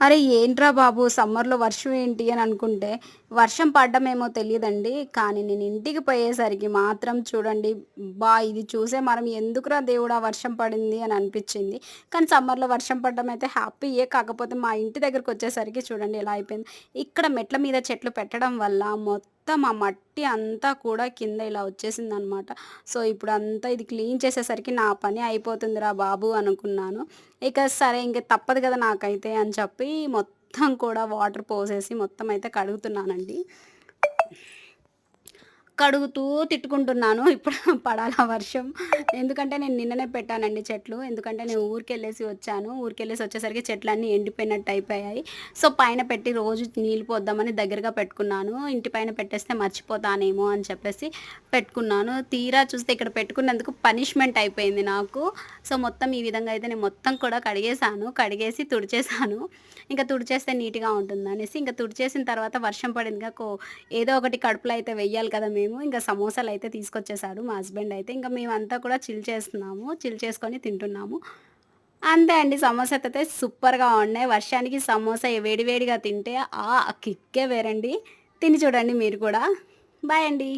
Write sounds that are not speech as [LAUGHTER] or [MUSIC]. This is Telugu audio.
అరే ఏంట్రా బాబు సమ్మర్లో వర్షం ఏంటి అని అనుకుంటే వర్షం పడ్డమేమో తెలియదండి. కానీ నేను ఇంటికి పోయేసరికి మాత్రం చూడండి బా ఇది చూసే మనం ఎందుకురా దేవుడా వర్షం పడింది అని అనిపించింది. కానీ సమ్మర్లో వర్షం పడడం అయితే హ్యాపీయే కాకపోతే మా ఇంటి దగ్గరకు వచ్చేసరికి చూడండి ఎలా అయిపోయింది. ఇక్కడ మెట్ల మీద చెట్లు పెట్టడం వల్ల మొత్తం మొత్తం ఆ మట్టి అంతా కూడా కింద ఇలా వచ్చేసింది అనమాట సో ఇప్పుడు అంతా ఇది క్లీన్ చేసేసరికి నా పని అయిపోతుందిరా బాబు అనుకున్నాను. ఇక సరే ఇంక తప్పదు కదా నాకైతే అని చెప్పి మొత్తం కూడా వాటర్ పోసేసి మొత్తం అయితే కడుగుతున్నానండి. కడుగుతూ తిట్టుకుంటున్నాను. [LAUGHS] ఇప్పుడు పడాలా వర్షం. ఎందుకంటే నేను నిన్ననే పెట్టానండి చెట్లు. ఎందుకంటే నేను ఊరికెళ్ళేసి వచ్చాను. ఊరికెళ్ళేసి వచ్చేసరికి చెట్లన్నీ ఎండిపోయినట్టు అయిపోయాయి. సో పైన పెట్టి రోజు నీళ్ళు పోద్దామని దగ్గరగా పెట్టుకున్నాను. ఇంటి పైన పెట్టేస్తే మర్చిపోతానేమో అని చెప్పేసి పెట్టుకున్నాను. తీరా చూస్తే ఇక్కడ పెట్టుకున్నందుకు పనిష్మెంట్ అయిపోయింది నాకు. సో మొత్తం ఈ విధంగా అయితే నేను మొత్తం కూడా కడిగేసాను కడిగేసి తుడిచేసాను ఇంకా తుడిచేస్తే నీట్గా ఉంటుంది అనేసి ఇంకా తుడిచేసిన తర్వాత వర్షం పడింది. కో ఏదో ఒకటి కడుపులో అయితే వెయ్యాలి కదా మేము ఇంకా సమోసాలు అయితే తీసుకొచ్చేసాడు మా హస్బెండ్ అయితే. ఇంకా మేమంతా కూడా చిల్ చేస్తున్నాము చిల్ చేసుకొని తింటున్నాము. అంతే అండి సమోసా అయితే సూపర్గా ఉన్నాయి. వర్షానికి సమోసా వేడివేడిగా తింటే ఆ కిక్కే వేరండి. తిని చూడండి మీరు కూడా. బాయ్ అండి.